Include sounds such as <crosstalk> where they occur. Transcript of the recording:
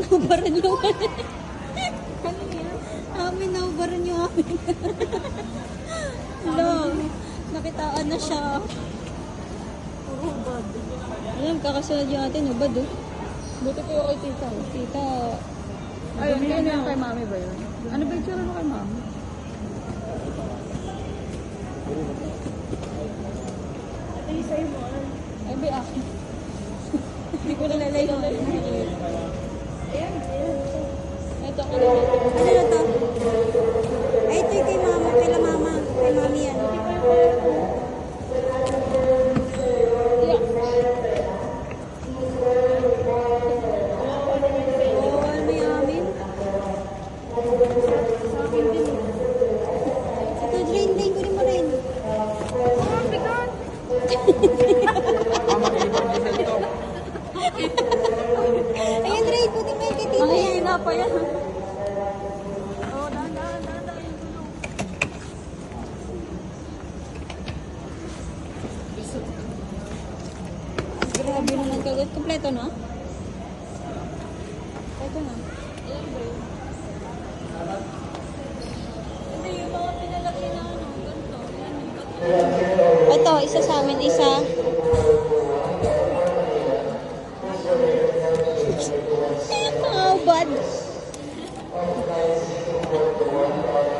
Wala, naubaran yung Amin, naubaran yung amin. Wala, nakitaan na siya. Hubad. Alam, kakasunod yung atin, hubad oh. Buti ko yung kay tita. Tita, Ayun, yun yung kay mami ba yun? Ano ba yung tsura mo kay mami? Ay, be, akin. <laughs> hindi ko nalala yung <laughs> ano. Ito, ano ba? Ano na to? Ay, ito yung kay mama, kay la mama, kay mami yan. <laughs> Oo, ano may amin? Ito, drain, drain, kunin mo rin. Ayun, drain, kunin mo yung kay tita Ang yan. hina pa yan. Grabe naman kagad. Kompleto na? Kompleto na. Hindi, yung mga pinalaki na ano, ganito. Yung. Ito, isa sa amin, isa. Oh, Thank you. guys for the one